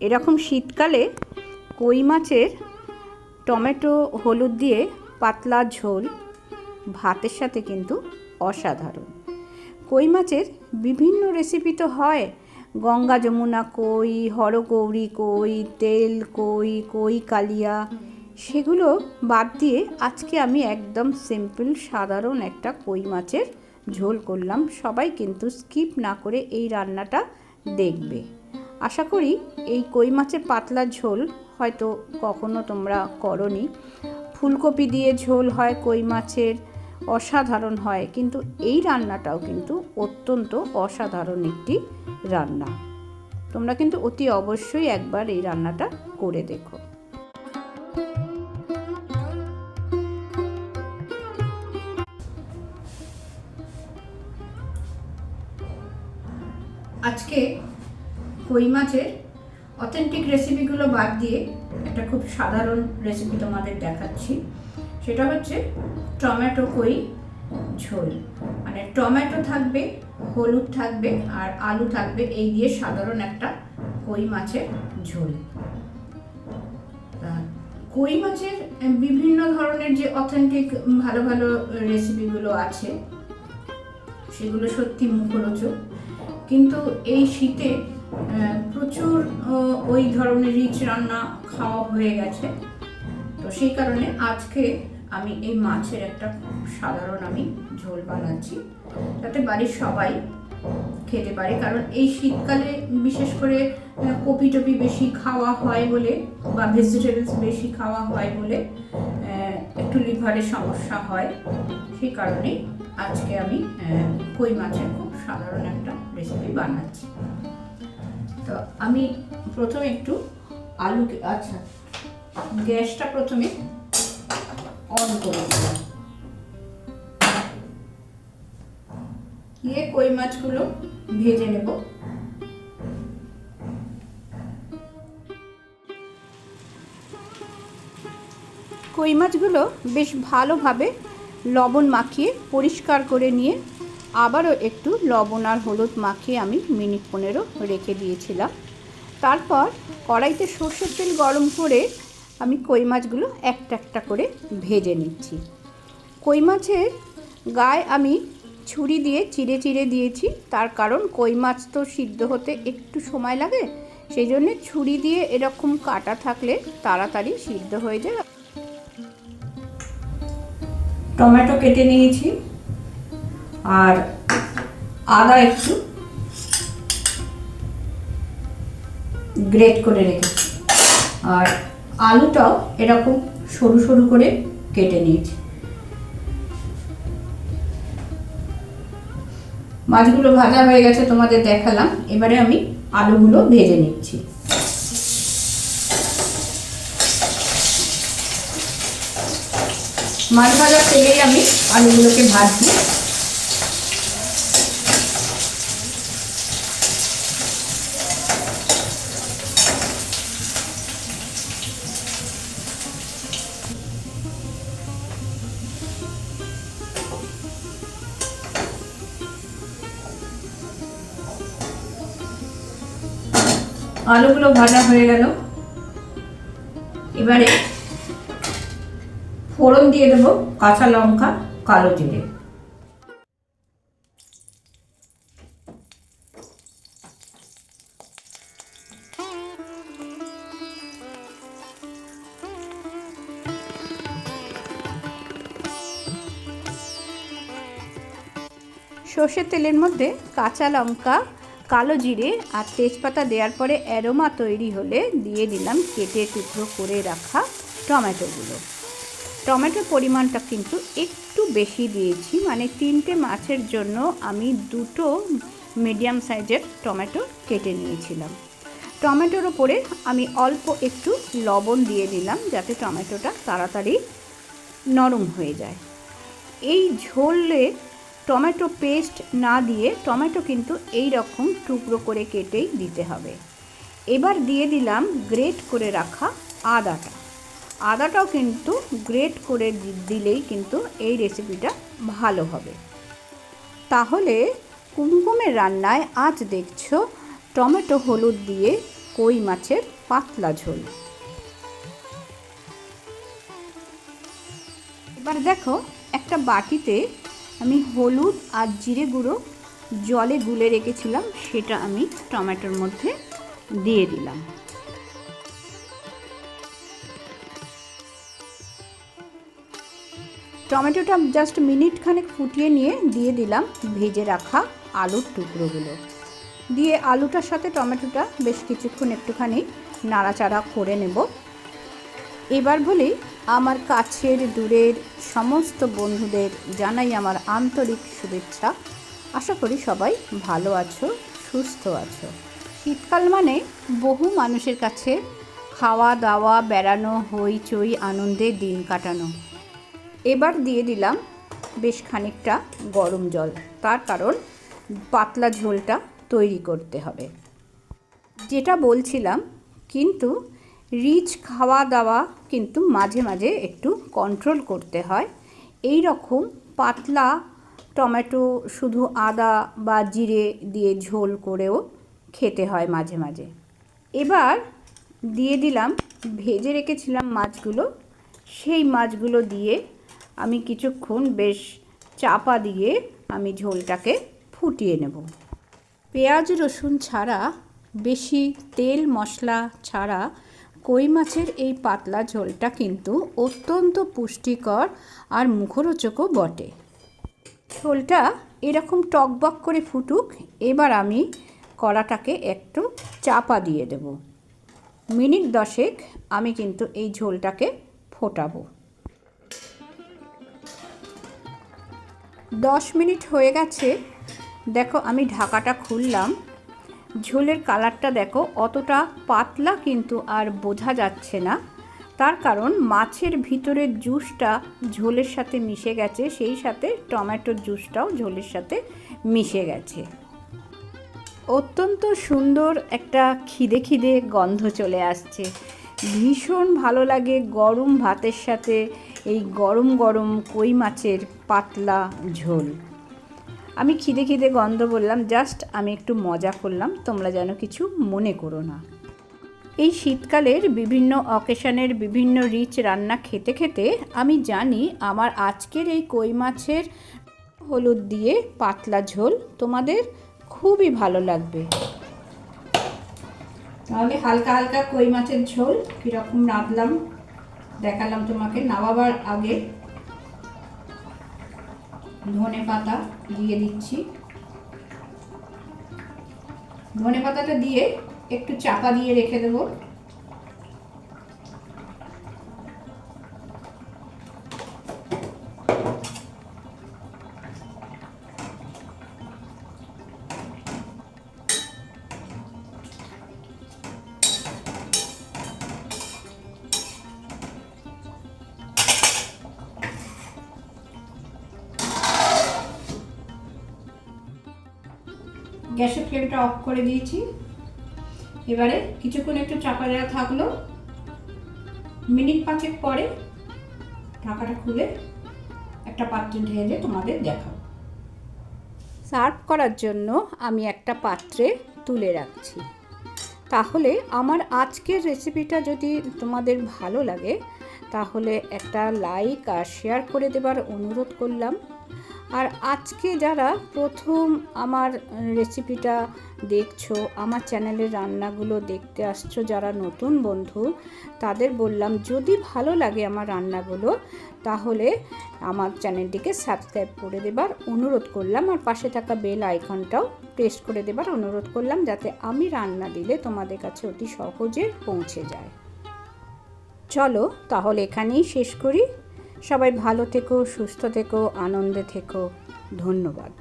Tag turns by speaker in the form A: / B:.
A: এরকম শীতকালে কই মাছের টমেটো, হলুদ দিয়ে পাতলা ঝোল ভাতের সাথে কিন্তু অসাধারণ। কই মাছের বিভিন্ন রেসিপি তো হয়। গঙ্গা যমুনা কই, হরগৌরী কই, তেল কই কই কালিয়া। সেগুলো বাদ দিয়ে আজকে আমি একদম সিম্পল সাধারণ একটা কই মাছের ঝোল করলাম। সবাই কিন্তু স্কিপ না করে এই রান্নাটা দেখবে। আশা করি এই কই মাছের পাতলা ঝোল হয়তো কখনো তোমরা করনি। ফুলকপি দিয়ে ঝোল হয় কই মাছের, অসাধারণ হয়। কিন্তু এই রান্নাটাও কিন্তু অত্যন্ত অসাধারণ একটি রান্না। তোমরা কিন্তু অতি অবশ্যই একবার এই রান্নাটা করে দেখো। আজকে কই মাছের অথেন্টিক রেসিপিগুলো বাদ দিয়ে একটা খুব সাধারণ রেসিপি তোমাদের দেখাচ্ছি। সেটা হচ্ছে টমেটো কই ঝোল। মানে টমেটো থাকবে, হলুদ থাকবে আর আলু থাকবে, এই দিয়ে সাধারণ একটা কই মাছের ঝোল। কই মাছের বিভিন্ন ধরনের যে অথেন্টিক ভালো ভালো রেসিপিগুলো আছে, সেগুলো সত্যি মুখরোচক। কিন্তু এই শীতে প্রচুর ওই ধরনের রিচ রান্না খাওয়া হয়ে গেছে। তো সেই কারণে আজকে আমি এই মাছের একটা সাধারণ আমি ঝোল বানাচ্ছি। যাতে বাড়ির সবাই খেতে পারে, কারণ এই শীতকালে বিশেষ করে কপি টপি বেশি খাওয়া হয় বলে বা ভেজিটেবলস বেশি খাওয়া হয় বলে একটু লিভারের সমস্যা হয়। সেই কারণেই আজকে আমি কই মাছের খুব সাধারণ একটা রেসিপি বানাচ্ছি। তো আমি প্রথমে একটু আলু আচ্ছা গ্যাসটা প্রথমে অন করে দিয়ে কই মাছগুলো ভেজে নেব। কই মাছগুলো বেশ ভালোভাবে লবণ মাখিয়ে পরিষ্কার করে নিয়ে আবারও একটু লবণ আর হলুদ মাখিয়ে আমি মিনিট পনেরো রেখে দিয়েছিলাম। তারপর কড়াইতে সর্ষের তেল গরম করে আমি কই মাছগুলো একটা একটা করে ভেজে নিচ্ছি। কই মাছের গায়ে আমি ছুরি দিয়ে চিড়ে চিড়ে দিয়েছি, তার কারণ কই মাছ তো সিদ্ধ হতে একটু সময় লাগে সেই জন্যে ছুরি দিয়ে এরকম কাটা থাকলে তাড়াতাড়ি সিদ্ধ হয়ে যায়। টমেটো কেটে নিয়েছি। আর আদা একটু গ্রেট করে রেখেছি। আর আলুটাও এরকম সরু সরু করে কেটে নিয়েছি। মাছগুলো ভাজা হয়ে গেছে, তোমাদের দেখালাম। এবারে আমি আলুগুলো ভেজে নিচ্ছি। মাছ ভাজার তেলেই আমি আলুগুলোকে ভাজছি। আলুগুলো ভাজা হয়ে গেল। এবারে ফোড়ন দিয়ে দেবো কাঁচা লঙ্কা, কালো জিরে। সর্ষের তেলের মধ্যে কাঁচা লঙ্কা কালো জিরে আর তেজপাতা দেওয়ার পরে অ্যারোমা তৈরি হলে দিয়ে দিলাম কেটে টুকরো করে রাখা টমেটোগুলো। টমেটোর পরিমাণটা কিন্তু একটু বেশি দিয়েছি মানে তিনটে মাছের জন্য আমি দুটো মিডিয়াম সাইজের টমেটো কেটে নিয়েছিলাম। টমেটোর ওপরে আমি অল্প একটু লবণ দিয়ে দিলাম যাতে টমেটোটা তাড়াতাড়ি নরম হয়ে যায়। এই ঝোলে টমেটো পেস্ট না দিয়ে টমেটো কিন্তু এই রকম টুকরো করে কেটেই দিতে হবে। এবার দিয়ে দিলাম গ্রেট করে রাখা আদাটা। আদাটাও কিন্তু গ্রেট করে দিলেই কিন্তু এই রেসিপিটা ভালো হবে। তাহলে কুমকুমের রান্নায় আজ দেখছ টমেটো হলুদ দিয়ে কই মাছের পাতলা ঝোল। এবার দেখো একটা বাটিতে আমি হলুদ আর জিরে গুঁড়ো জলে গুলে রেখেছিলাম, সেটা আমি টমেটোর মধ্যে দিয়ে দিলাম। টমেটোটা জাস্ট মিনিট খানেক ফুটিয়ে নিয়ে দিয়ে দিলাম ভেজে রাখা আলুর টুকরোগুলো। দিয়ে আলুটার সাথে টমেটোটা বেশ কিছুক্ষণ একটুখানি নাড়াচাড়া করে নেব। এবার বলি, আমার কাছের দূরের সমস্ত বন্ধুদের জানাই আমার আন্তরিক শুভেচ্ছা। আশা করি সবাই ভালো আছো, সুস্থ আছো। শীতকাল মানে বহু মানুষের কাছে খাওয়া দাওয়া, বেড়ানো হইচই আনন্দে দিন কাটানো। এবার দিয়ে দিলাম বেশ খানিকটা গরম জল। তার কারণ পাতলা ঝোলটা তৈরি করতে হবে। যেটা বলছিলাম, কিন্তু রিচ খাওয়া দাওয়া কিন্তু মাঝে মাঝে একটু কন্ট্রোল করতে হয়। এই রকম পাতলা টমেটো শুধু আদা বা জিরে দিয়ে ঝোল করেও খেতে হয় মাঝে মাঝে। এবার দিয়ে দিলাম, ভেজে রেখেছিলাম মাছগুলো। সেই মাছগুলো দিয়ে আমি কিছুক্ষণ বেশ চাপা দিয়ে আমি ঝোলটাকে ফুটিয়ে নেব। পেঁয়াজ রসুন ছাড়া, বেশি তেল মশলা ছাড়া কই মাছের এই পাতলা ঝোলটা কিন্তু অত্যন্ত পুষ্টিকর আর মুখরোচকও বটে। ঝোলটা এরকম টকবক করে ফুটুক, এবার আমি কড়াটাকে একটু চাপা দিয়ে দেব। মিনিট দশেক আমি কিন্তু এই ঝোলটাকে ফোটাবো। দশ মিনিট হয়ে গেছে, দেখো আমি ঢাকাটা খুললাম। ঝোলের কালারটা দেখো অতটা পাতলা কিন্তু আর বোঝা যাচ্ছে না। তার কারণ মাছের ভিতরের জুসটা ঝোলের সাথে মিশে গেছে, সেই সাথে টমেটোর জুসটাও ঝোলের সাথে মিশে গেছে। অত্যন্ত সুন্দর একটা খিদে খিদে গন্ধ চলে আসছে। ভীষণ ভালো লাগে গরম ভাতের সাথে এই গরম গরম কই মাছের পাতলা ঝোল। আমি খিদে খিদে গন্ধ বললাম, জাস্ট আমি একটু মজা করলাম, তোমরা যেন কিছু মনে করো না। এই শীতকালের বিভিন্ন অকেশনের বিভিন্ন রিচ রান্না খেতে খেতে আমি জানি আমার আজকের এই কই মাছের হলুদ দিয়ে পাতলা ঝোল তোমাদের খুবই ভালো লাগবে। তাহলে হালকা হালকা কই মাছের ঝোল, কীরকম রাঁধলাম, দেখালাম তোমাকে, নামাবার আগে। ধনে পাতা দিয়ে দিচ্ছি। ধনে পাতাটা দিয়ে একটু চাপা দিয়ে রেখে দেবো। গ্যাসের ফ্লেমটা অফ করে দিয়েছি। এবারে কিছুক্ষণ একটু চাপা দেওয়া থাকল। মিনিট পাঁচেক পরে ঢাকাটা খুলে একটা পাত্রে ঢেলে তোমাদের দেখাবো। সার্ভ করার জন্য আমি একটা পাত্রে তুলে রাখছি। তাহলে আমার আজকের রেসিপিটা যদি তোমাদের ভালো লাগে, তাহলে একটা লাইক আর শেয়ার করে দেবার অনুরোধ করলাম। আর আজকে যারা প্রথম আমার রেসিপিটা দেখছ, আমার চ্যানেলের রান্নাগুলো দেখতে আসছো যারা নতুন বন্ধু, তাদের বললাম যদি ভালো লাগে আমার রান্নাগুলো, তাহলে আমার চ্যানেলটিকে সাবস্ক্রাইব করে দেবার অনুরোধ করলাম আর পাশে থাকা বেল আইকনটাও প্রেস করে দেবার অনুরোধ করলাম যাতে আমি রান্না দিলে তোমাদের কাছে অতি সহজে পৌঁছে যায়। চলো তাহলে এখানেই শেষ করি। সবাই ভালো থেকো সুস্থ থেকো আনন্দে থেকো। ধন্যবাদ।